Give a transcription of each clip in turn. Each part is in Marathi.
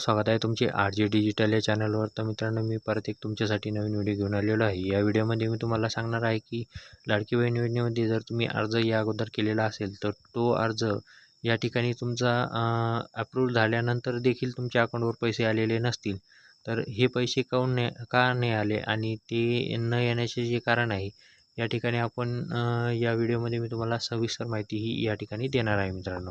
स्वागत आहे तुमचे आर जे डिजिटल या चॅनलवर. तर मित्रांनो मी परत एक तुमच्यासाठी नवीन व्हिडिओ घेऊन आलेलो आहे. या व्हिडिओमध्ये मी तुम्हाला सांगणार आहे की लाडकी बहीण योजनेमध्ये जर तुम्ही अर्ज या अगोदर केलेला असेल तर तो अर्ज या ठिकाणी तुमचा अप्रूव्ह झाल्यानंतर देखील तुमच्या अकाउंटवर पैसे आलेले नसतील. तर हे पैसे काऊन नाही का नाही आले आणि ते न येण्याचे जे कारण आहे या ठिकाणी आपण या व्हिडिओमध्ये मी तुम्हाला सविस्तर माहिती ही या ठिकाणी देणार आहे मित्रांनो.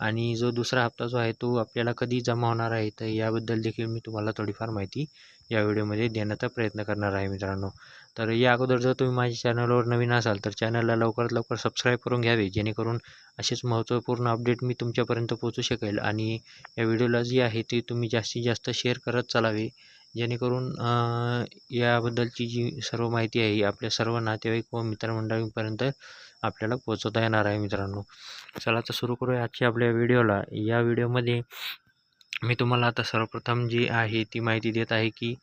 आणि जो दुसरा हप्ता जो आहे तो आपल्याला कधी जमा होणार आहे तर याबद्दल देखील मी तुम्हाला थोडीफार माहिती या व्हिडिओमध्ये देण्याचा प्रयत्न करणार आहे मित्रांनो. तर या अगोदर जर तुम्ही माझ्या चॅनलवर नवीन असाल तर चॅनलला लवकरात लवकर सबस्क्राईब करून घ्यावे जेणेकरून असेच महत्त्वपूर्ण अपडेट मी तुमच्यापर्यंत पोहोचू शकेल आणि या व्हिडिओला जी आहे ती तुम्ही जास्तीत जास्त शेअर करत चालावे जेणेकरून याबद्दलची जी सर्व माहिती आहे आपल्या सर्व नातेवाईक व मित्रमंडळींपर्यंत आपल्याला पोचवता येणार आहे मित्रांनो. चला तर सुरू करूया आजच्या आपल्या व्हिडिओला. या व्हिडिओमध्ये मी तुम्हाला आता सर्वप्रथम जी आहे ती माहिती देत आहे की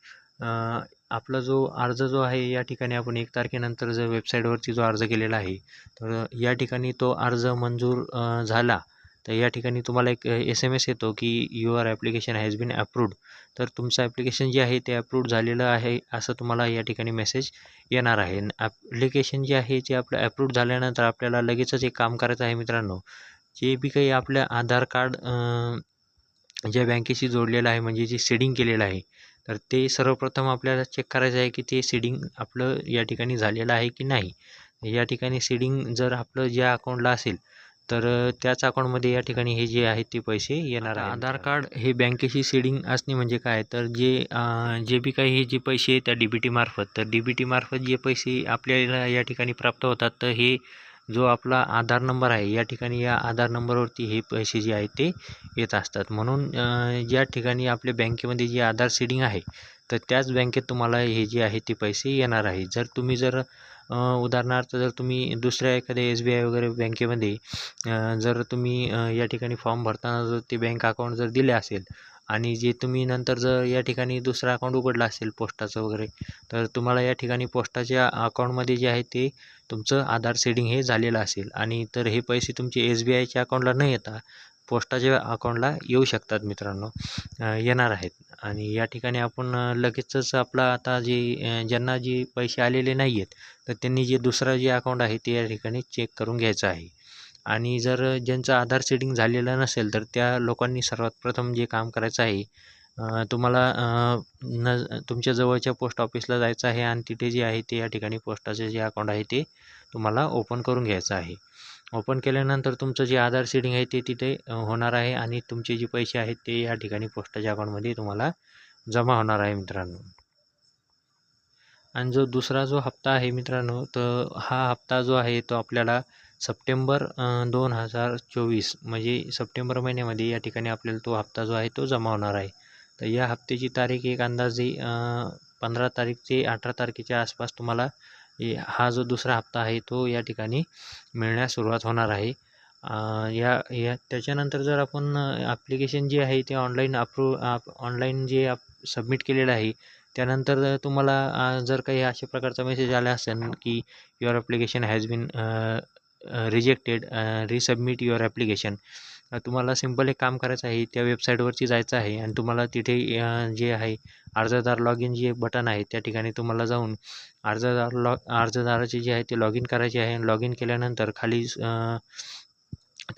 आपला जो अर्ज जो आहे या ठिकाणी आपण एक तारखेनंतर जर वेबसाईटवरती जो अर्ज केलेला आहे तर या ठिकाणी तो अर्ज मंजूर झाला. तर या ठिकाणी तुम्हाला एक एस एम एस येतो की your application has been approved तर तुमचं ॲप्लिकेशन जे आहे ते अप्रूव्ड झालेलं आहे असं तुम्हाला या ठिकाणी मेसेज येणार आहे. ॲप्लिकेशन जे आहे ते आपलं अप्रूव्ड झाल्यानंतर आपल्याला लगेचच एक काम करायचं आहे मित्रांनो. जे बी काही आपलं आधार कार्ड ज्या बँकेशी जोडलेलं आहे म्हणजे जे सेडिंग केलेलं आहे तर ते सर्वप्रथम आपल्याला चेक करायचं आहे की ते सीडिंग आपलं या ठिकाणी झालेलं आहे की नाही. या ठिकाणी सीडिंग जर आपलं ज्या अकाउंटला असेल तर त्याच अकाउंटमध्ये या ठिकाणी हे जे आहेत ते पैसे येणार आहे आधार कार्ड हे बँकेशी सीडिंग असणे म्हणजे काय? तर जे जे बी काही हे जे पैसे त्या डी बी टीमार्फत तर डी बी टीमार्फत जे पैसे आपल्याला या ठिकाणी प्राप्त होतात तर हे जो आपला आधार नंबर आहे या ठिकाणी या आधार नंबरवरती हे पैसे जे आहेत ते येत असतात. म्हणून ज्या ठिकाणी आपल्या बँकेमध्ये जे आधार सीडिंग आहे तर त्याच बँकेत तुम्हाला हे जे आहे ते पैसे येणार आहे जर तुम्ही जर उदाहरणार्थ जर तुम्ही दुसऱ्या एखाद्या एस बी आय वगैरे बँकेमध्ये जर तुम्ही या ठिकाणी फॉर्म भरताना जर ते बँक अकाउंट जर दिले असेल आणि जे तुम्ही नंतर जर या ठिकाणी दुसरा अकाउंट उघडलं असेल पोस्टाचं वगैरे तर तुम्हाला या ठिकाणी पोस्टाच्या अकाउंटमध्ये जे आहे ते तुमचं आधार सेडिंग हे झालेलं असेल. आणि तर हे पैसे तुमचे एस बी आयच्या अकाउंटला न येता पोस्टाच्या अकाउंटला येऊ शकतात मित्रांनो. येणार आहेत. आणि या ठिकाणी आपण लगेचच आपला आता जे ज्यांना जे पैसे आलेले नाही आहेत तर त्यांनी जे दुसरं जे अकाउंट आहे ते या ठिकाणी चेक करून घ्यायचं आहे. आणि जर ज्यांचं आधार सेटिंग झालेलं नसेल तर त्या लोकांनी सर्वात प्रथम जे काम करायचं आहे तुम्हाला न तुमच्या जवळच्या पोस्ट ऑफिसला जायचं आहे आणि तिथे जे आहे ते या ठिकाणी पोस्टाचे जे अकाउंट आहे ते तुम्हाला ओपन करून घ्यायचं आहे. ओपन केल्यानंतर तुमचं जे आधार सीडिंग आहे ते तिथे होणार आहे आणि तुमचे जे पैसे आहेत ते या ठिकाणी पोस्टाच्या अकाउंटमध्ये तुम्हाला जमा होणार आहे मित्रांनो. आणि जो दुसरा जो हप्ता आहे मित्रांनो तर हा हप्ता जो आहे तो आपल्याला सप्टेंबर दोन हजार चोवीस म्हणजे सप्टेंबर महिन्यामध्ये या ठिकाणी आपल्याला तो हप्ता जो आहे तो जमा होणार आहे. तर या हप्त्याची तारीख एक अंदाजे पंधरा तारीख ते अठरा तारखेच्या आसपास तुम्हाला हा जो दुसरा हप्ता आहे तो या ठिकाणी मिळण्यास सुरुवात होणार आहे. या या त्याच्यानंतर जर आपण ॲप्लिकेशन जे आहे ते ऑनलाईन अप्रूव ऑनलाईन जे आप सबमिट केलेलं आहे त्यानंतर तुम्हाला जर काही अशा प्रकारचा मेसेज आला असेल की your application has been rejected resubmit your application तुम्हाला सिंपल एक काम करायचं आहे त्या वेबसाईटवरती जायचं आहे आणि तुम्हाला तिथे जे आहे अर्जदार लॉग इन जे बटन आहे त्या ठिकाणी तुम्हाला जाऊन अर्जदार लॉ अर्जदाराचे जे आहे ते लॉग इन करायचे आहे लॉग इन केल्यानंतर खाली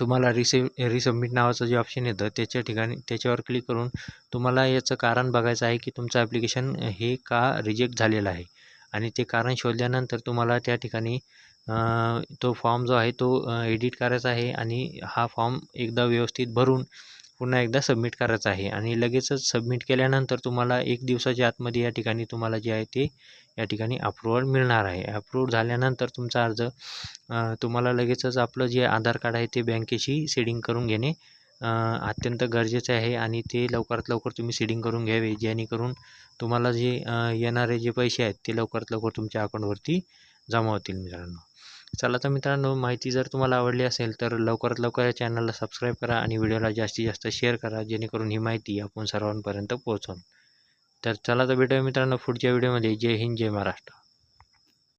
तुम्हाला रिसे रिसबमिट नावाचं जे ऑप्शन येतं त्याच्या ठिकाणी त्याच्यावर क्लिक करून तुम्हाला याचं कारण बघायचं आहे की तुमचं ॲप्लिकेशन हे का रिजेक्ट झालेलं आहे. आणि ते कारण शोधल्यानंतर तुम्हाला त्या ठिकाणी तो फॉर्म जो आहे तो एडिट करायचा आहे आणि हा फॉर्म एकदा व्यवस्थित भरून पुन्हा एकदा सबमिट करायचा आहे आणि लगेचच सबमिट केल्यानंतर तुम्हाला एक दिवसाच्या आतमध्ये या ठिकाणी तुम्हाला जे आहे ते या ठिकाणी अप्रुव्हल मिळणार आहे. अप्रूव्ह झाल्यानंतर तुमचा अर्ज तुम्हाला लगेचच आपलं जे आधार कार्ड आहे ते बँकेशी सेडिंग करून घेणे अत्यंत गरजेचं आहे आणि ते लवकरात लवकर तुम्ही सेडिंग करून घ्यावे जेणेकरून तुम्हाला जे येणारे जे पैसे आहेत ते लवकरात लवकर तुमच्या अकाउंटवरती जमा होतील मित्रांनो. चला तर मित्रांनो माहिती जर तुम्हाला आवडली असेल तर लवकरात लवकर या चॅनलला सबस्क्राईब करा आणि व्हिडिओला जास्तीत जास्त शेअर करा जेणेकरून ही माहिती आपण सर्वांपर्यंत पोहोचवून तर चला तर भेटूया मित्रांनो पुढच्या व्हिडिओमध्ये. जय हिंद जय महाराष्ट्र.